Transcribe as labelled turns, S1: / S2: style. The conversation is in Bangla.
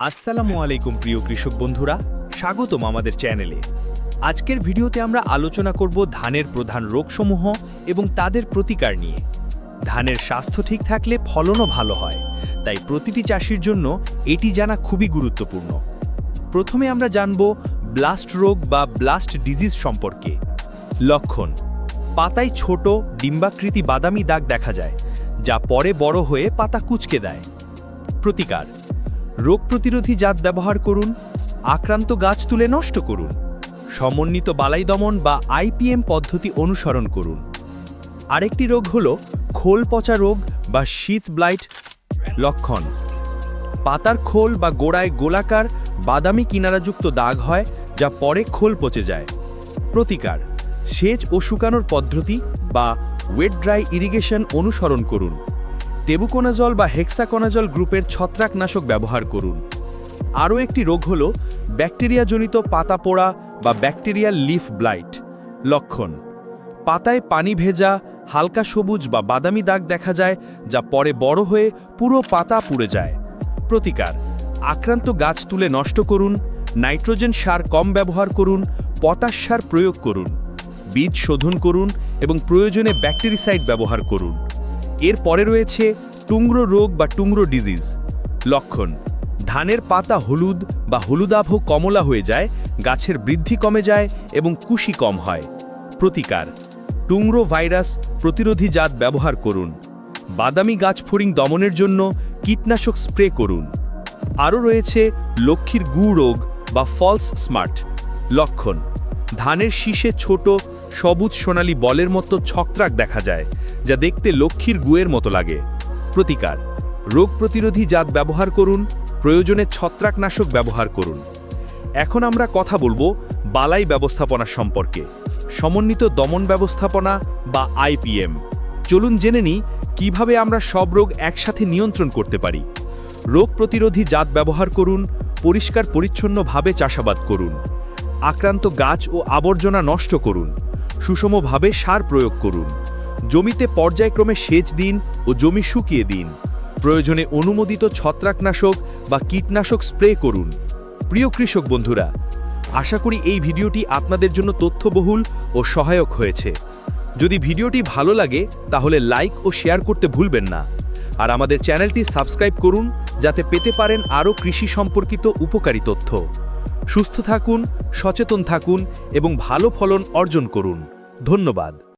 S1: আসসালামু আলাইকুম প্রিয় কৃষক বন্ধুরা, স্বাগতম আমাদের চ্যানেলে। আজকের ভিডিওতে আমরা আলোচনা করব ধানের প্রধান রোগসমূহ এবং তাদের প্রতিকার নিয়ে। ধানের স্বাস্থ্য ঠিক থাকলে ফলনও ভালো হয়, তাই প্রতিটি চাষির জন্য এটি জানা খুবই গুরুত্বপূর্ণ। প্রথমে আমরা জানব ব্লাস্ট রোগ বা ব্লাস্ট ডিজিজ সম্পর্কে। লক্ষণ, পাতায় ছোট ডিম্বাকৃতি বাদামি দাগ দেখা যায়, যা পরে বড় হয়ে পাতা কুচকে দেয়। প্রতিকার রোগ প্রতিরোধী জাত ব্যবহার করুন, আক্রান্ত গাছ তুলে নষ্ট করুন, সমন্বিত বালাই দমন বা আইপিএম পদ্ধতি অনুসরণ করুন। আরেকটি রোগ হল খোল পচা রোগ বা শীত ব্লাইট লক্ষণ। পাতার খোল বা গোড়ায় গোলাকার, বাদামি কিনারাযুক্ত দাগ হয়, যা পরে খোল পচে যায়। প্রতিকার, সেচ ও শুকানোর পদ্ধতি বা ওয়েট ড্রাই ইরিগেশন অনুসরণ করুন। টেবুকোনাজল বা হেক্সাকোনাজল গ্রুপের ছত্রাকনাশক ব্যবহার করুন। আরও একটি রোগ হল ব্যাকটেরিয়াজনিত পাতা পোড়া বা ব্যাকটেরিয়াল লিফ ব্লাইট। লক্ষণ, পাতায় পানি ভেজা, হালকা সবুজ বা বাদামি দাগ দেখা যায়, যা পরে বড় হয়ে পুরো পাতা পুড়ে যায়। প্রতিকার, আক্রান্ত গাছ তুলে নষ্ট করুন, নাইট্রোজেন সার কম ব্যবহার করুন, পটাশ সার প্রয়োগ করুন, বীজ শোধন করুন এবং প্রয়োজনে ব্যাকটেরিসাইড ব্যবহার করুন। এর পরে রয়েছে টুংরো রোগ বা টুংরো ডিজিজ। লক্ষণ, ধানের পাতা হলুদ বা হলুদাভ কমলা হয়ে যায়, গাছের বৃদ্ধি কমে যায় এবং কুশি কম হয়। প্রতিকার, টুংরো ভাইরাস প্রতিরোধী জাত ব্যবহার করুন। বাদামি গাছ ফড়িং দমনের জন্য কীটনাশক স্প্রে করুন। আরও রয়েছে লক্ষ্মীর গু রোগ বা ফলস স্মার্ট। লক্ষণ, ধানের শীষে ছোট সবুজ সোনালী বলের মতো ছত্রাক দেখা যায় যা দেখতে লক্ষ্মীর গুয়ের মতো লাগে। প্রতিকার, রোগ প্রতিরোধী জাত ব্যবহার করুন, প্রয়োজনে ছত্রাকনাশক ব্যবহার করুন। এখন আমরা কথা বলব বালাই ব্যবস্থাপনা সম্পর্কে, সমন্বিত দমন ব্যবস্থাপনা বা আইপিএম চলুন জেনে নিই কীভাবে আমরা সব রোগ একসাথে নিয়ন্ত্রণ করতে পারি। রোগ প্রতিরোধী জাত ব্যবহার করুন, পরিষ্কার পরিচ্ছন্নভাবে চাষাবাদ করুন। আক্রান্ত গাছ ও আবর্জনা নষ্ট করুন। সুষমভাবে সার প্রয়োগ করুন। জমিতে পর্যায়ক্রমে সেচ দিন ও জমি শুকিয়ে দিন। প্রয়োজনে অনুমোদিত ছত্রাকনাশক বা কীটনাশক স্প্রে করুন। প্রিয় কৃষক বন্ধুরা, আশা করি এই ভিডিওটি আপনাদের জন্য তথ্যবহুল ও সহায়ক হয়েছে। যদি ভিডিওটি ভালো লাগে, তাহলে লাইক ও শেয়ার করতে ভুলবেন না। আর আমাদের চ্যানেলটি সাবস্ক্রাইব করুন, যাতে পেতে পারেন আরও কৃষি সম্পর্কিত উপকারী তথ্য। সুস্থ থাকুন, সচেতন থাকুন এবং ভালো ফলন অর্জন করুন। ধন্যবাদ।